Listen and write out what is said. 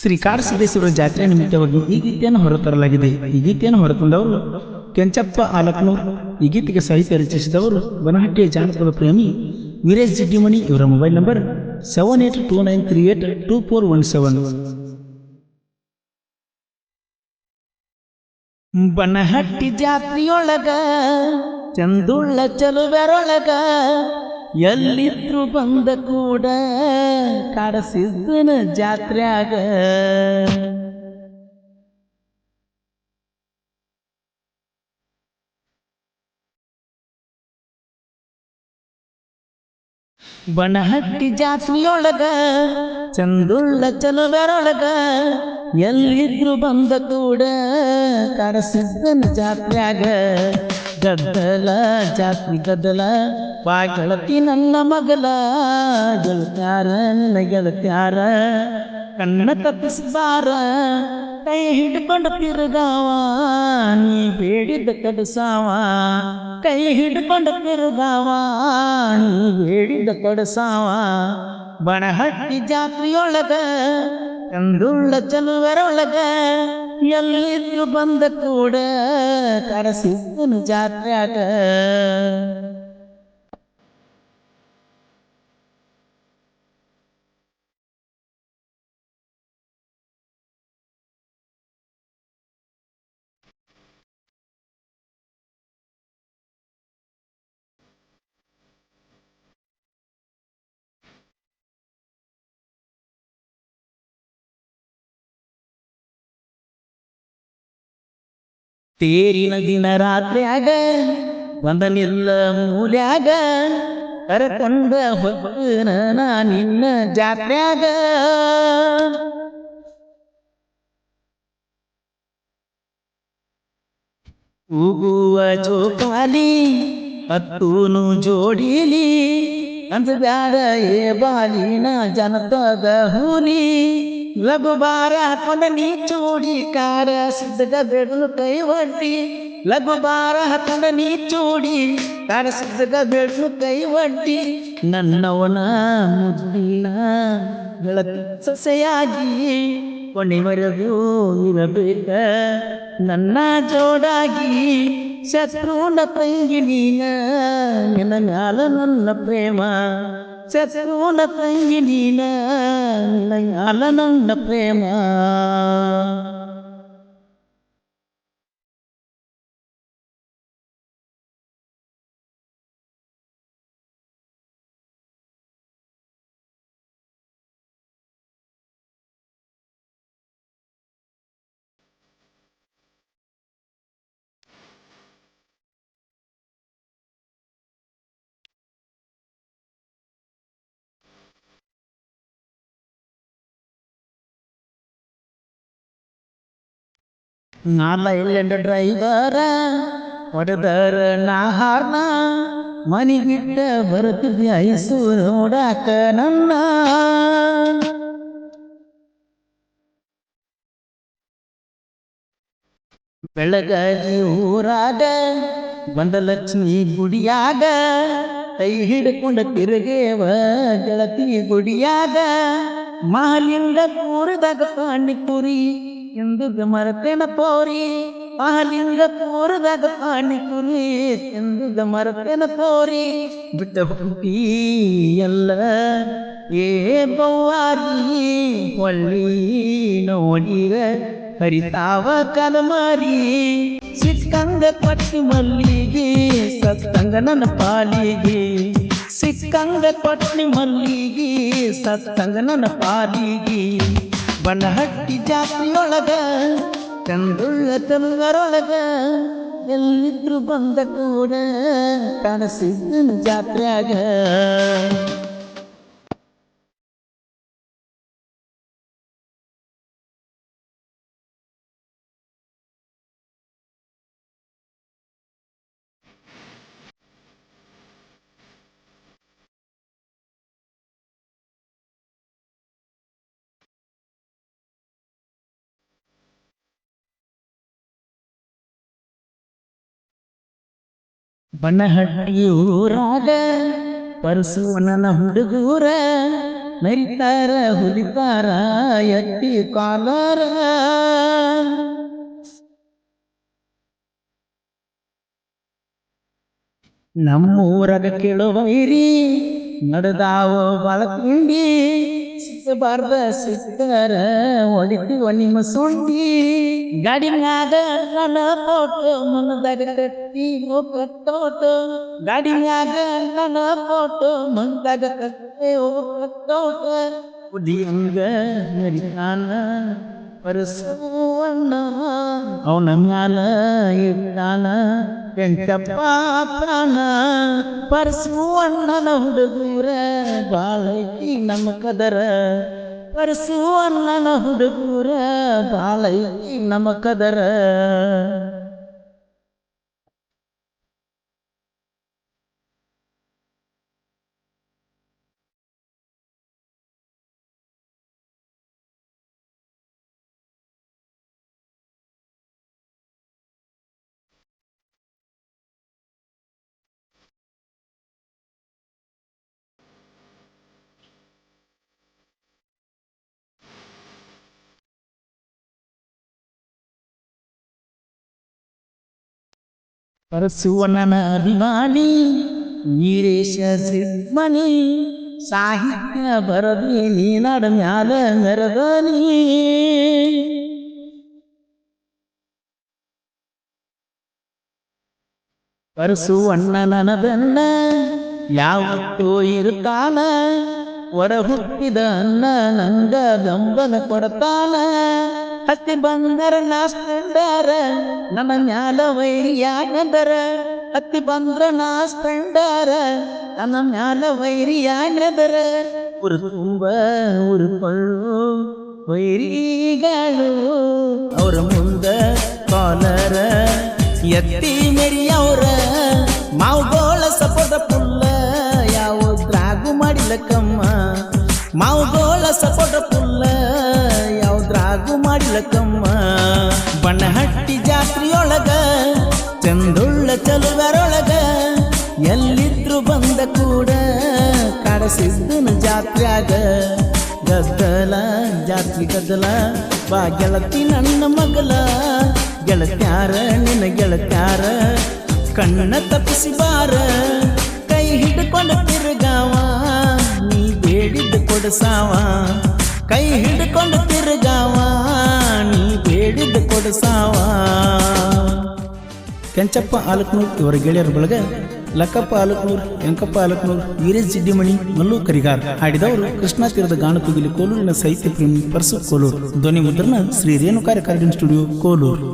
ಶ್ರೀ ಕಾಡಸಿದ್ದೇಶ್ವರ ಜಾತ್ರೆ ನಿಮಿತ್ತವಾಗಿ ಈ ಗೀತೆಯನ್ನು ಹೊರತರಲಾಗಿದೆ. ಈ ಗೀತೆಯನ್ನು ಹೊರತಂದವರು ಕೆಂಚಪ್ಪ ಆಲಕ್ನೂರ್. ಈ ಗೀತೆಗೆ ಸಾಹಿತ್ಯ ರಚಿಸಿದವರು ಬನಹಟ್ಟಿಯ ಜಾನಪದ ಪ್ರೇಮಿ ವೀರೇಶ್ ಜಿಡ್ಡಿಮಣಿ ಇವರ mobile number seven eight two nine three eight two four one seven. Banahatti ಜಾತ್ರೆಯೊಳಗ, ಚಂದುಳ್ಳ ಚಲುವೆರೊಳಗ ಎಲ್ಲಿದ್ರು ಬಂದ ಕೂಡ ಕಾಡಸಿದ್ದನ ಜಾತ್ರ್ಯಾಗ. ಬನಹಟ್ಟಿ ಜಾತ್ರೆಯೊಳಗ, ಚಂದುಳ್ಳ ಚಲುವೆರೊಳಗ ಎಲ್ಲಿದ್ರು ಬಂದ ಕೂಡ ಕಾಡಸಿದ್ದನ ಜಾತ್ರ್ಯಾಗ. ಗದ್ದಲ ಜಾತ್ರೆ ಗದ್ದಲ ಬಾಗಳತಿ ನನ್ನ ಮಗಲ ಗೆಳತ್ಯಾರ. ನನ್ನ ಗೆಳತ್ಯಾರ ಕಣ್ಣ ತಪ್ಪಿಸಬಾರ, ಕೈ ಹಿಡ್ಕೊಂಡು ತಿರುಗಾವ ನೀ ಬೇಡಿದ ಕಡಸಾವ. ಕೈ ಹಿಡ್ಕೊಂಡು ತಿರುಗಾವ ನೀ ಬೇಡಿದ ಕಡಸಾವ. ಬಣಹಟ್ಟಿ ಜಾತ್ರೆಯೊಳಗ ಕಂದುಳ್ಳ ಚಲುವರೊಳಗ ಎಲ್ಲಿದ್ರು ಬಂದ ಕೂಡ ಕರಸಿದ್ದನು ಜಾತ್ರ್ಯಾಗ. ತೇರಿನ ದಿನ ರಾತ್ರಿಯಾಗ, ಒಂದನಿಲ್ಲ ಮೂಲ್ಯಾಗ, ಕರಕೊಂಡ ಹೊಬ್ಬನ ನಿನ್ನ ಜಾತ್ರ್ಯಾಗ. ಕೂಗುವ ಜೋಕಾಲಿ ಹತ್ತೂನು ಜೋಡಿಲಿ ಅಂಜಬ್ಯಾಡ ಏ ಬಾಲಿನ ಜನತದ ಹುಲಿ. ಲಘು ಬಾರ ಹಾಕೊಂಡ ನೀ ಚೂಡಿ ಕಾರ ಸಿದ್ಧಗ ಬೆಡಲು ಕೈ ಒಡ್ಡಿ. ಲಘುಬಾರ ಬಾರ ಹಾಕೊಂಡ ನೀ ಚೂಡಿ ಕಾರ ಸಿದ್ಧಗ ಬೆಡಲು ಕೈ ಒಡ್ಡಿ. ನನ್ನವನ ಗೆಳತಿ ಸೊಸೆಯಾಗಿ ಕೊನೆವರೆಗೂ ಇರಬೇಕ. ನನ್ನ ಜೋಡಾಗಿ ಶತ್ರುನ ತಂಗಿ ನೀನ ನಿನ್ನ ನನ್ನ ಪ್ರೇಮ. శత్రువులపై నీల అలనున్న ప్రేమ. ಮ್ಯಾಲ ನನ್ನ ಪ್ರೇಮ ನಾಲ ಎಲ್ಲೆಂಡ ಡ್ರೈವರ ಹೊಡೆದರ ನಾ ಹಾರ್ನ ಮನಿ ಬಿಟ್ಟ ಬರುತ್ತಿದ್ದೆ ಐಸು ನೋಡಾಕ ನನ್ನ ಬೆಳಗಾಗಿ ಊರಾಗ ಬಂದ ಲಕ್ಷ್ಮಿ ಗುಡಿಯಾಗ ಕೈ ಹಿಡ್ಕೊಂಡ ತಿರುಗೇವ ಗೆಳತಿ ಗುಡಿಯಾಗ ಮಹಾಲಿಂಗ ಕೂರದಾಗ ಪಾನಿಪುರಿ ಎಂದು ಮರತೇನ ಪೋರಿ ಮಹಾಲಿಂಗ ಕೂರದಾಗ ಪಾನಿಪುರಿ ಎಂದು ಮರತೇನ ಪೋರಿ ಬಿಟ್ಟ ಹುಟ್ಟಿ ಎಲ್ಲ ಏ ಬವ್ವಾರಿ ಹೊಳ್ಳಿ ನೋಡಿರ ಹರಿತಾವ ಕಲಮಾರಿ ಸಿಕ್ಕಂಗ ಪಟ್ಟಿ ಮಲ್ಲಿಗೆ ಸತ್ತಂಗ ನನ್ನ ಪಾಲಿಗೆ ಸಿಕ್ಕಂಗ ಪಟ್ಟಿ ಮಲ್ಲಿಗೆ ಸತ್ತಂಗ ನನ್ನ ಪಾಲಿಗೆ ಬನಹಟ್ಟಿ ಜಾತ್ರೆಯೊಳಗ ಚಂದುಳ್ಳ ತಲ್ಲರೊಳಗ ಎಲ್ಲಿದ್ರು ಬಂದ ಕೂಡ ಕನಸಿದ್ದ ಜಾತ್ರೆಯಾಗ. ಬನಹಟ್ಟಿ ಊರಾಗ ಪರಸುವನ ಹುಡುಗೂರ ಮೆರಿತಾರ ಹುಲಿತಾರ ಎತ್ತಿ ಕಾಲರ ನಮ್ಮೂರಾಗ ಕೇಳುವ ಇರಿ ನಡೆದಾವ ಬಳಕುಂಡಿ ಸಿಕ್ಕಬಾರ್ದ ಸಿಕ್ಕರ ಹೊಡಿತೀವ ನಿಮ್ಮ ಸುಂಡಿ గడినాద నలపోటు ముందరకట్టి ఒక్కతోటు గడినాద నలపోటు ముందరకట్టి ఒక్కతోటు ఉదయంగ నడికాన పరసవన్న అవునమ్యాల ఇట్టాన పెంటప్ప ప్రాణ పరసవన్న నవ్వుడు దూర బాళకి నమ్మకదర ಪ್ರಾಣ ಪರಸುವಣ್ಣನ ಹುಡುಗೂರ ಬಾಳೈತಿ ನಮ್ಮ ಕದರ. ಪರಸುವಣ್ಣನ ಹುಡುಗೂರ ಬಾಳೈತಿ ನಮ್ಮ ಕದರ ಪರಸುವಣ್ಣನ ಅಭಿಮಾನಿ ವೀರೇಶ ಸಿದ್ಮನಿ ಸಾಹಿತ್ಯ ಬರದಿ ನೀನಾಡ ಮ್ಯಾಲ ಮೆರದನಿ ಪರಸುವಣ್ಣನ ಬೆನ್ನ ಯಾವತ್ತೂ ಇರುತ್ತಾನ ಹೊರ ಹುಟ್ಟಿದ ಅನ್ನ ನಂಗ ಗಂಬನ ಕೊಡ್ತಾನ ಹತ್ತಿ ಬಂದರ ನಾಸ್ಕೊಂಡಾರ ನನ್ನ ಮ್ಯಾಲ ವೈರಿಯಾಗದರ ಹತ್ತಿ ಬಂದ್ರ ನಾಸ್ಕೊಂಡಾರ ನನ್ನ ಮ್ಯಾಲ ವೈರಿಯಾಗದರ ಉರು ತುಂಬ ಉರುಕೊಳ್ಳು ವೈರಿಗಳು ಅವ್ರ ಮುಂದ ಕಾಲರ ಎತ್ತಿ ಮೆರಿಯವ್ರ ಮಾವುಗೋಳ ಸಪದ ಪುಲ್ಲ ಯಾವ್ದ್ರಾಗು ಮಾಡಿಲ್ಲ ಕಮ್ಮ ಮಾವುಗೋಳ ಸಪದ ಪುಲ್ಲ ಯಾವ್ದ್ರಾಗು ಮಾಡಿಲ್ಲ ಕಮ್ಮ ಬಣ್ಣಹಟ್ಟಿ ಜಾತ್ರೆಯೊಳಗ, ಚಂದುಳ್ಳ ಚಲುವರೊಳಗ, ಎಲ್ಲಿದ್ರು ಬಂದ ಕೂಡ ಕಾಡಸಿದ್ದನ ಜಾತ್ರೆಯಾಗ. ಗದ್ದಲ, ಜಾತ್ರೆ ಗದ್ದಲ, ಬಾ ಗೆಳತಿ ನನ್ನ ಮಗಲ ಗೆಳತ್ಯಾರ, ನಿನ್ನ ಗೆಳತ್ಯಾರ, ಕಣ್ಣ ತಪ್ಪಿಸಿ ಬಾರ. ಕೈ ಹಿಡ್ಕೊಂಡು ತಿರುಗಾವ, ನೀ ಬೇಡಿದ್ದು ಕೊಡಸಾವ. ಕೈ ಹಿಡ್ಕೊಂಡು ತಿರುಗಾವ, ನೀ ಬೇಡಿದ್ದ ಕೊಡಸಾವ ಕೆಂಚಪ್ಪ ಆಲಕ್ನೂರ್ ಇವರ ಗೆಳೆಯರ ಬಳಗ, ಲಕ್ಕಪ್ಪ ಆಲಕ್ನೂರ್ ಯಂಕಪ್ಪ ಆಲಕ್ನೂರ್, ವೀರೇಶ್ ಜಿಡ್ಡಿಮಣಿ ಮಲ್ಲು ಕರಿಗಾರ್ ಹಾಡಿದವರು ಕೃಷ್ಣಾ ತೀರದ ಕೋಲೂರಿನ ಸಾಹಿತ್ಯ ಪ್ರೇಮಿ ಪರಸು ಕೋಲೂರು. ಧ್ವನಿ ಮುದ್ರಣ ಶ್ರೀ ರೇಣುಕಾರ್ಯ ಕಾರ್ಡಿನ್ ಸ್ಟುಡಿಯೋ ಕೋಲೂರು.